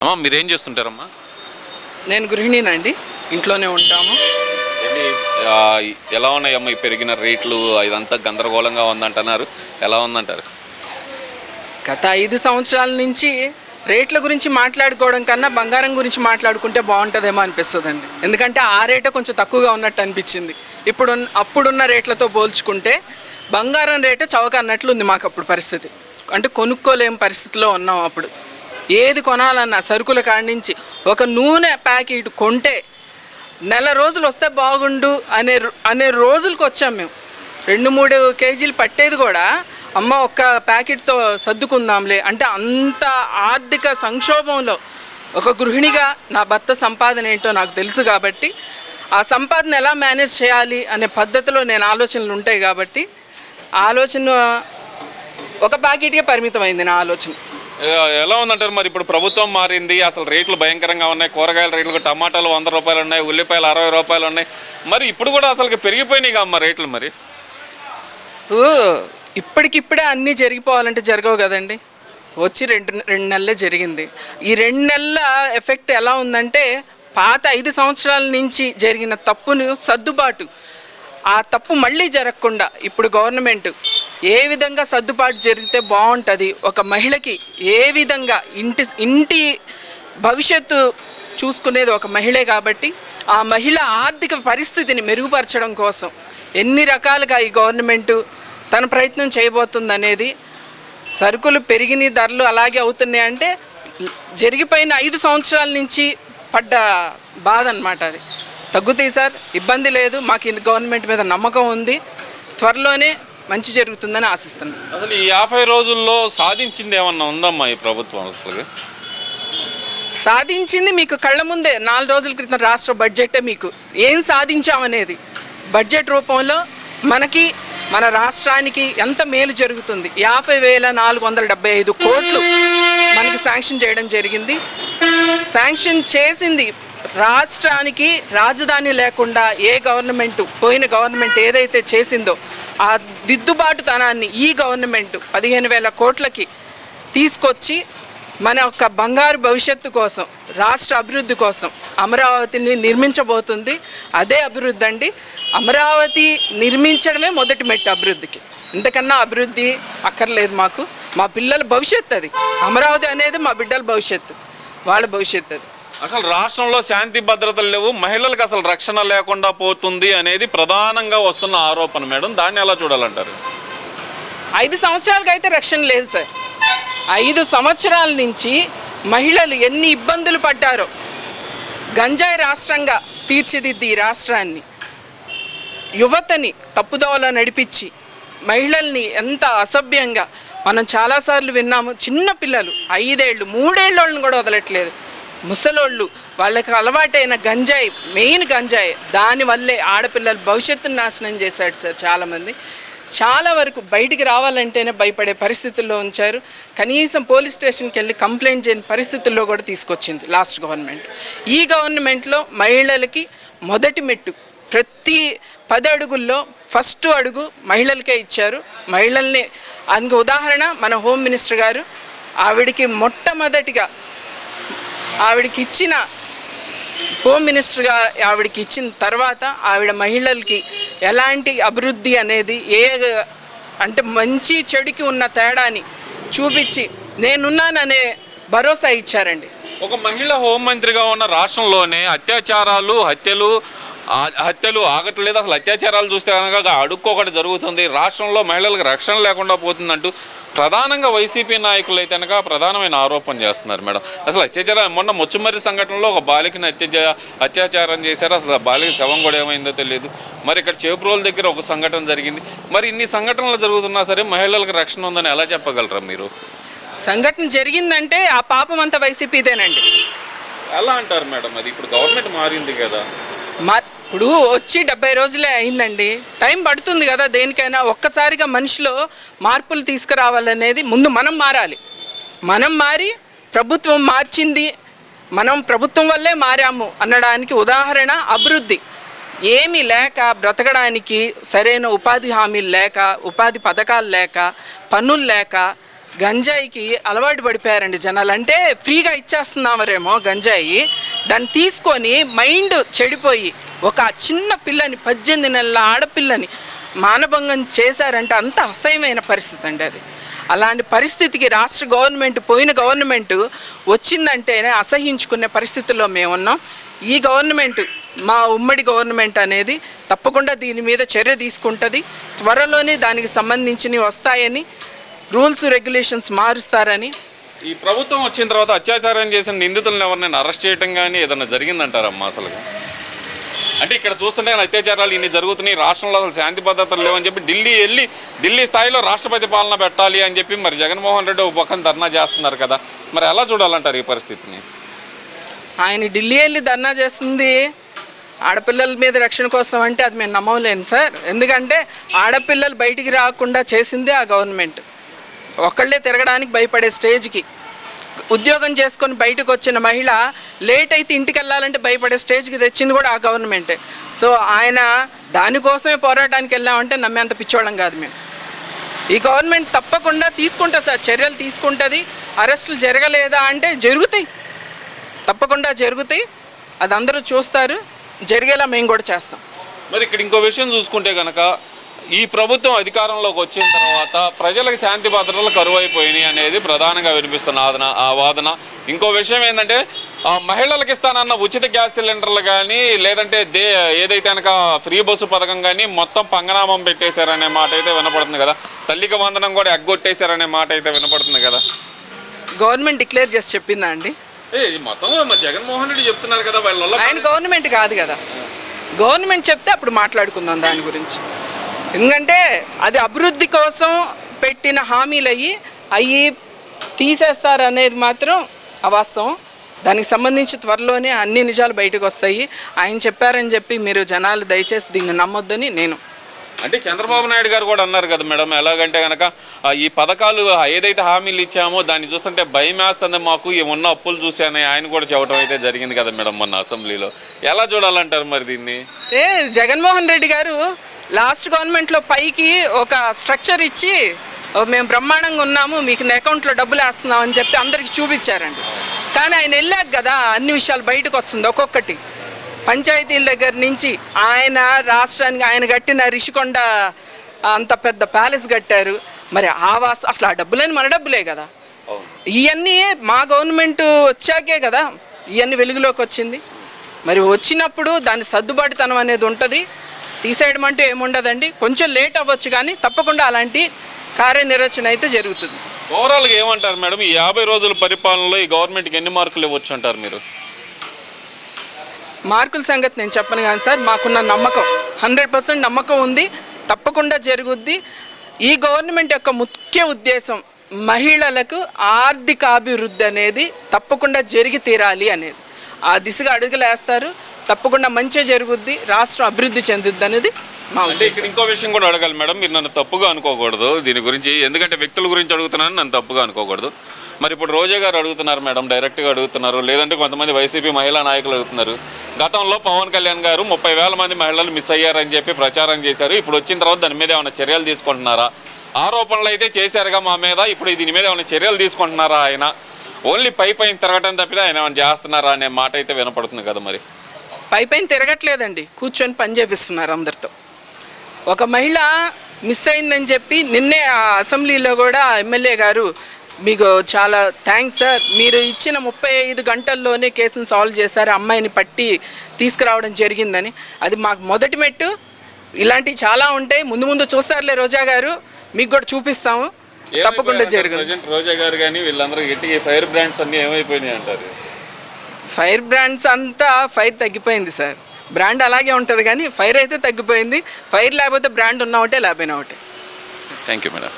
అమ్మా మీరేం చేస్తుంటారమ్మా? నేను గృహిణినండి ఇంట్లోనే ఉంటాము. ఏంటి ఆ, ఎలా ఉన్నాయమ్మా ఈ పెరిగిన రేట్లు? ఇదంతా గందరగోళంగా ఉందంటున్నారు. ఎలా ఉందంటారు? గత ఐదు సంవత్సరాల నుంచి రేట్ల గురించి మాట్లాడుకోవడం కన్నా బంగారం గురించి మాట్లాడుకుంటే బాగుంటుందేమో అనిపిస్తుందండి. ఎందుకంటే ఆ రేటే కొంచెం తక్కువగా ఉన్నట్టు అనిపించింది. ఇప్పుడు అప్పుడున్న రేట్లతో పోల్చుకుంటే బంగారం రేటే చవక అన్నట్లు ఉంది మాకు అప్పుడు పరిస్థితి. అంటే కొనుక్కోలేని పరిస్థితిలో ఉన్నాం అప్పుడు. ఏది కొనాలన్నా సరుకుల కాడి నుంచి ఒక నూనె ప్యాకెట్ కొంటే నెల రోజులు వస్తే బాగుండు అనే అనే రోజులకు వచ్చాం మేము. రెండు మూడు కేజీలు పట్టేది కూడా అమ్మ ఒక్క ప్యాకెట్తో సర్దుకుందాంలే అంటే అంత ఆర్థిక సంక్షోభంలో ఒక గృహిణిగా నా భర్త సంపాదన ఏంటో నాకు తెలుసు కాబట్టి ఆ సంపాదన ఎలా మేనేజ్ చేయాలి అనే పద్ధతిలో నేను ఆలోచనలు ఉంటాయి కాబట్టి ఆలోచన ఒక ప్యాకెట్కే పరిమితమైంది నా ఆలోచన. ఎలా ఉందంటారు మరి? ఇప్పుడు ప్రభుత్వం మారింది అసలు రేట్లు భయంకరంగా ఉన్నాయి కూరగాయల రేట్లు టమాటాలు వంద రూపాయలు ఉన్నాయి ఉల్లిపాయలు అరవై రూపాయలు ఉన్నాయి. మరి ఇప్పుడు కూడా అసలు పెరిగిపోయినాయి అమ్మ రేట్లు మరి? ఇప్పటికిప్పుడే అన్నీ జరిగిపోవాలంటే జరగవు కదండి. వచ్చి రెండు రెండు నెలలే జరిగింది. ఈ రెండు నెలల ఎఫెక్ట్ ఎలా ఉందంటే పాత ఐదు సంవత్సరాల నుంచి జరిగిన తప్పును సర్దుబాటు. ఆ తప్పు మళ్ళీ జరగకుండా ఇప్పుడు గవర్నమెంట్ ఏ విధంగా సర్దుబాటు జరిగితే బాగుంటుంది? ఒక మహిళకి ఏ విధంగా ఇంటి ఇంటి భవిష్యత్తు చూసుకునేది ఒక మహిళే కాబట్టి ఆ మహిళ ఆర్థిక పరిస్థితిని మెరుగుపరచడం కోసం ఎన్ని రకాలుగా ఈ గవర్నమెంట్ తన ప్రయత్నం చేయబోతుంది అనేది సరుకులు పెరిగిన ధరలు అలాగే అవుతున్నాయి అంటే జరిగిపోయిన ఐదు సంవత్సరాల నుంచి పడ్డ బాధ అనమాట అది. తగ్గుతాయి సార్ ఇబ్బంది లేదు మాకు గవర్నమెంట్ మీద నమ్మకం ఉంది. త్వరలోనే మంచి జరుగుతుందని ఆశిస్తున్నాను అసలు ఈ యాభై రోజుల్లో సాధించింది ఏమన్నా ఉందమ్మా ఈ ప్రభుత్వం అసలు సాధించింది మీకు కళ్ళ ముందే నాలుగు రోజుల క్రితం రాష్ట్ర బడ్జెటే మీకు. ఏం సాధించామనేది? బడ్జెట్ రూపంలో మనకి మన రాష్ట్రానికి ఎంత మేలు జరుగుతుంది? యాభై వేల నాలుగు వందల డెబ్బై ఐదు కోట్లు మనకి శాంక్షన్ చేయడం జరిగింది. శాంక్షన్ చేసింది రాష్ట్రానికి రాజధాని లేకుండా ఏ గవర్నమెంట్ పోయిన గవర్నమెంట్ ఏదైతే చేసిందో ఆ దిద్దుబాటుతనాన్ని ఈ గవర్నమెంట్ పదిహేను వేల కోట్లకి తీసుకొచ్చి మన యొక్క బంగారు భవిష్యత్తు కోసం రాష్ట్ర అభివృద్ధి కోసం అమరావతిని నిర్మించబోతుంది. అదే అభివృద్ధి అండి. అమరావతి నిర్మించడమే మొదటి మెట్టు అభివృద్ధికి. ఇంతకన్నా అభివృద్ధి అక్కర్లేదు మాకు. మా పిల్లల భవిష్యత్తు అది. అమరావతి అనేది మా బిడ్డల భవిష్యత్తు వాళ్ళ భవిష్యత్తు అది. అసలు రాష్ట్రంలో శాంతి భద్రతలు లేవు మహిళలకు అసలు రక్షణ లేకుండా పోతుంది అనేది ప్రధానంగా వస్తున్న ఆరోపణ మేడం. దాన్ని ఎలా చూడాలంటారు? ఐదు సంవత్సరాలకి అయితే రక్షణ లేదు సార్. ఐదు సంవత్సరాల నుంచి మహిళలు ఎన్ని ఇబ్బందులు పడ్డారో గంజాయి రాష్ట్రంగా తీర్చిదిద్ది ఈ రాష్ట్రాన్ని. యువతని తప్పుదోవలో నడిపించి మహిళల్ని ఎంత అసభ్యంగా మనం చాలాసార్లు విన్నాము చిన్న పిల్లలు ఐదేళ్ళు మూడేళ్ళని కూడా వదలట్లేదు. ముసలోళ్ళు వాళ్ళకి అలవాటైన గంజాయి మెయిన్ గంజాయి. దానివల్లే ఆడపిల్లల భవిష్యత్తును నాశనం చేశాడు సార్ చాలామంది. చాలా వరకు బయటికి రావాలంటేనే భయపడే పరిస్థితుల్లో ఉంచారు. కనీసం పోలీస్ స్టేషన్కి వెళ్ళి కంప్లైంట్ చేయని పరిస్థితుల్లో కూడా తీసుకొచ్చింది లాస్ట్ గవర్నమెంట్. ఈ గవర్నమెంట్లో మహిళలకి మొదటి మెట్టు ప్రతి పది అడుగుల్లో ఫస్ట్ అడుగు మహిళలకే ఇచ్చారు. మహిళల్ని అందుకు ఉదాహరణ మన హోమ్ మినిస్టర్ గారు. ఆవిడికి మొట్టమొదటిగా ఆవిడకి ఇచ్చిన హోమ్ మినిస్టర్గా ఆవిడకి ఇచ్చిన తర్వాత ఆవిడ మహిళలకి ఎలాంటి అభివృద్ధి అనేది ఏ అంటే మంచి చెడుకి ఉన్న తేడాని చూపించి నేనున్నాననే భరోసా ఇచ్చారండి. ఒక మహిళ హోంమంత్రిగా ఉన్న రాష్ట్రంలోనే అత్యాచారాలు హత్యలు హత్యలు ఆగట్లేదు. అసలు అత్యాచారాలు చూస్తే కనుక అడుక్కోకటి జరుగుతుంది. రాష్ట్రంలో మహిళలకు రక్షణ లేకుండా పోతుందంటూ ప్రధానంగా వైసీపీ నాయకులు అయితే కనుక ప్రధానమైన ఆరోపణ చేస్తున్నారు మేడం. అసలు అత్యాచారం మొన్న ముచ్చుమర్రి సంఘటనలో ఒక బాలికని అత్యాచ అత్యాచారం చేశారు. అసలు ఆ బాలిక శవం కూడా ఏమైందో తెలియదు. మరి ఇక్కడ చేపురోల దగ్గర ఒక సంఘటన జరిగింది. మరి ఇన్ని సంఘటనలు జరుగుతున్నా సరే మహిళలకు రక్షణ ఉందని ఎలా చెప్పగలరా మీరు? సంఘటన జరిగిందంటే ఆ పాపం అంతా వైసీపీదేనండి. ఎలా అంటారు మేడం అది? ఇప్పుడు గవర్నమెంట్ మారింది కదా. మా ఇప్పుడు వచ్చి డెబ్బై రోజులే అయిందండి. టైం పడుతుంది కదా దేనికైనా ఒక్కసారిగా మనిషిలో మార్పులు తీసుకురావాలనేది ముందు మనం మారాలి. మనం మారి ప్రభుత్వం మార్చింది మనం ప్రభుత్వం వల్లే మారాము అనడానికి ఉదాహరణ అభివృద్ధి. ఏమీ లేక బ్రతకడానికి సరైన ఉపాధి హామీలు లేక ఉపాధి పథకాలు లేక పన్నులు లేక గంజాయికి అలవాటు పడిపోయారండి జనాలు. అంటే ఫ్రీగా ఇచ్చేస్తున్నామరేమో గంజాయి. దాన్ని తీసుకొని మైండ్ చెడిపోయి ఒక చిన్న పిల్లని పద్దెనిమిది నెలల ఆడపిల్లని మానభంగం చేశారంటే అంత అసహ్యమైన పరిస్థితి అండి అది. అలాంటి పరిస్థితికి రాష్ట్ర గవర్నమెంట్ పోయిన గవర్నమెంట్ వచ్చిందంటేనే అసహించుకునే పరిస్థితుల్లో మేము ఉన్నాం ఈ గవర్నమెంట్ మా ఉమ్మడి గవర్నమెంట్ అనేది తప్పకుండా దీని మీద చర్య తీసుకుంటుంది. త్వరలోనే దానికి సంబంధించినవి వస్తాయని రూల్స్ రెగ్యులేషన్స్ మారుస్తారని. ఈ ప్రభుత్వం వచ్చిన తర్వాత అత్యాచారం చేసిన నిందితులను ఎవరినైనా అరెస్ట్ చేయటం కానీ ఏదైనా జరిగిందంటారమ్మా అసలు? అంటే ఇక్కడ చూస్తుంటే అత్యాచారాలు ఇన్ని జరుగుతున్నాయి రాష్ట్రంలో అసలు శాంతి భద్రతలు లేవని చెప్పి ఢిల్లీ వెళ్ళి ఢిల్లీ స్థాయిలో రాష్ట్రపతి పాలన పెట్టాలి అని చెప్పి మరి జగన్మోహన్ రెడ్డి ఒక పక్కన ధర్నా చేస్తున్నారు కదా. మరి ఎలా చూడాలంటారు ఈ పరిస్థితిని? ఆయన ఢిల్లీ వెళ్ళి ధర్నా చేస్తుంది ఆడపిల్లల మీద రక్షణ కోసం అంటే అది మేము నమ్మలేను సార్. ఎందుకంటే ఆడపిల్లలు బయటికి రాకుండా చేసిందే ఆ గవర్నమెంట్. ఒక్కళ్ళే తిరగడానికి భయపడే స్టేజ్కి ఉద్యోగం చేసుకొని బయటకు వచ్చిన మహిళ లేట్ అయితే ఇంటికి వెళ్ళాలంటే భయపడే స్టేజ్కి తెచ్చింది కూడా ఆ గవర్నమెంటే. సో ఆయన దానికోసమే పోరాటానికి వెళ్ళామంటే నమ్మేంత పిచ్చోళం కాదు మేము. ఈ గవర్నమెంట్ తప్పకుండా తీసుకుంటుంది సార్ చర్యలు తీసుకుంటుంది. అరెస్టులు జరగలేదా అంటే జరుగుతాయి. తప్పకుండా జరుగుతాయి. అది అందరూ చూస్తారు. జరిగేలా మేము కూడా చేస్తాం. మరి ఇక్కడ ఇంకో విషయం చూసుకుంటే కనుక ఈ ప్రభుత్వం అధికారంలోకి వచ్చిన తర్వాత ప్రజలకు శాంతి భద్రతలు కరువైపోయినాయి అనేది ప్రధానంగా వినిపిస్తున్న ఆదన ఆ వాదన. ఇంకో విషయం ఏంటంటే మహిళలకు ఇస్తానన్న ఉచిత గ్యాస్ సిలిండర్లు కానీ లేదంటే దే ఏదైతే కనుక ఫ్రీ బస్సు పథకం కానీ మొత్తం పంగనామం పెట్టేశారనే మాట అయితే వినపడుతుంది కదా. తల్లికి వందనం కూడా ఎగ్గొట్టేశారనే మాట అయితే వినపడుతుంది కదా. గవర్నమెంట్ డిక్లేర్ చేసి చెప్పిందా అండి? మొత్తం జగన్మోహన్ రెడ్డి చెప్తున్నారు కదా వాళ్ళ ఆయన గవర్నమెంట్ కాదు కదా. గవర్నమెంట్ చెప్తే అప్పుడు మాట్లాడుకుందాం దాని గురించి. ఎందుకంటే అది అభివృద్ధి కోసం పెట్టిన హామీలు అయ్యి అయ్యి తీసేస్తారు అనేది మాత్రం అవాస్తవం. దానికి సంబంధించి త్వరలోనే అన్ని నిజాలు బయటకు వస్తాయి ఆయన చెప్పారని చెప్పి మీరు జనాలు దయచేసి దీన్ని నమ్మొద్దని నేను. అంటే చంద్రబాబు నాయుడు గారు కూడా అన్నారు కదా మేడం ఎలాగంటే కనుక ఈ పథకాలు ఏదైతే హామీలు ఇచ్చామో దాన్ని చూస్తుంటే భయం వేస్తుంది మాకు ఉన్న అప్పులు చూశానని ఆయన కూడా చెప్పడం అయితే జరిగింది కదా మేడం మొన్న అసెంబ్లీలో. ఎలా చూడాలంటారు మరి దీన్ని? ఏ జగన్మోహన్ రెడ్డి గారు లాస్ట్ గవర్నమెంట్లో పైకి ఒక స్ట్రక్చర్ ఇచ్చి "ఓ, మేము బ్రహ్మాండంగా ఉన్నాము మీకు నా అకౌంట్లో డబ్బులు వేస్తున్నాం అని చెప్పి అందరికి చూపించారండి. కానీ ఆయన వెళ్ళాక కదా అన్ని విషయాలు బయటకు వస్తుంది ఒక్కొక్కటి. పంచాయతీల దగ్గర నుంచి ఆయన రాష్ట్రానికి ఆయన కట్టిన రిషికొండ అంత పెద్ద ప్యాలెస్ కట్టారు. మరి ఆ వాస్ అసలు ఆ డబ్బులని మన డబ్బులే కదా. ఇవన్నీ మా గవర్నమెంట్ వచ్చాకే కదా ఇవన్నీ వెలుగులోకి వచ్చింది. మరి వచ్చినప్పుడు దాని సర్దుబాటుతనం అనేది ఉంటుంది. తీసేయడం అంటే ఏముండదండి. కొంచెం లేట్ అవ్వచ్చు కానీ తప్పకుండా అలాంటి కార్యనిర్వచన అయితే జరుగుతుంది. ఓవరాల్గా ఏమంటారు మేడం? ఈ యాభై రోజుల పరిపాలనలో ఈ గవర్నమెంట్కి ఎన్ని మార్కులు ఇవ్వచ్చు అంటారు మీరు? మార్కుల సంగతి నేను చెప్పను కానీ సార్ మాకున్న నమ్మకం హండ్రెడ్ పర్సెంట్ నమ్మకం ఉంది. తప్పకుండా జరుగుద్ది. ఈ గవర్నమెంట్ యొక్క ముఖ్య ఉద్దేశం మహిళలకు ఆర్థిక అభివృద్ధి అనేది తప్పకుండా జరిగి తీరాలి అనేది. ఆ దిశగా అడుగులు వేస్తారు. తప్పకుండా మంచి జరుగుద్ది రాష్ట్రం అభివృద్ధి చెందుద్ది అనేది మా అంటే ఇక్కడ ఇంకో విషయం కూడా అడగాలి మేడం. మీరు నన్ను తప్పుగా అనుకోకూడదు. దీని గురించి ఎందుకంటే వ్యక్తుల గురించి అడుగుతున్నాను నన్ను తప్పుగా అనుకోకూడదు. మరి ఇప్పుడు రోజా గారు అడుగుతున్నారు మేడం డైరెక్ట్గా అడుగుతున్నారు. లేదంటే కొంతమంది వైసీపీ మహిళా నాయకులు అడుగుతున్నారు. గతంలో పవన్ కళ్యాణ్ గారు ముప్పై వేల మంది మహిళలు మిస్ అయ్యారని చెప్పి ప్రచారం చేశారు. ఇప్పుడు వచ్చిన తర్వాత దాని మీద ఏమైనా చర్యలు తీసుకుంటున్నారా? ఆరోపణలు అయితే చేశారుగా మా మీద. ఇప్పుడు దీని మీద ఏమైనా చర్యలు తీసుకుంటున్నారా ఆయన? ఓన్లీ పై పైన తిరగటం తప్పితే ఆయన ఏమైనా చేస్తున్నారా అనే మాట అయితే వినపడుతుంది కదా మరి. పై పైన తిరగట్లేదండి. కూర్చొని పని చేపిస్తున్నారు అందరితో. ఒక మహిళ మిస్ అయిందని చెప్పి నిన్నే ఆ అసెంబ్లీలో కూడా ఎమ్మెల్యే గారు మీకు చాలా థ్యాంక్స్ సార్. మీరు ఇచ్చిన ముప్పై ఐదు గంటల్లోనే కేసును సాల్వ్ చేశారు. అమ్మాయిని పట్టి తీసుకురావడం జరిగిందని. అది మాకు మొదటి మెట్టు. ఇలాంటివి చాలా ఉంటాయి. ముందు ముందు చూస్తారులే రోజా గారు. మీకు కూడా చూపిస్తాము. తప్పకుండా జరుగుతుంది రోజా గారు కానీ వీళ్ళందరూ గట్టిగా ఫైర్ బ్రాండ్స్ అన్ని ఏమైపోయినాయి అంటారు. ఫైర్ బ్రాండ్స్ అంతా ఫైర్ తగ్గిపోయింది సార్. బ్రాండ్ అలాగే ఉంటుంది కానీ ఫైర్ అయితే తగ్గిపోయింది. ఫైర్ లేకపోతే బ్రాండ్ ఉన్న ఒకటే లేకపోయినా ఒకటే. Thank you madam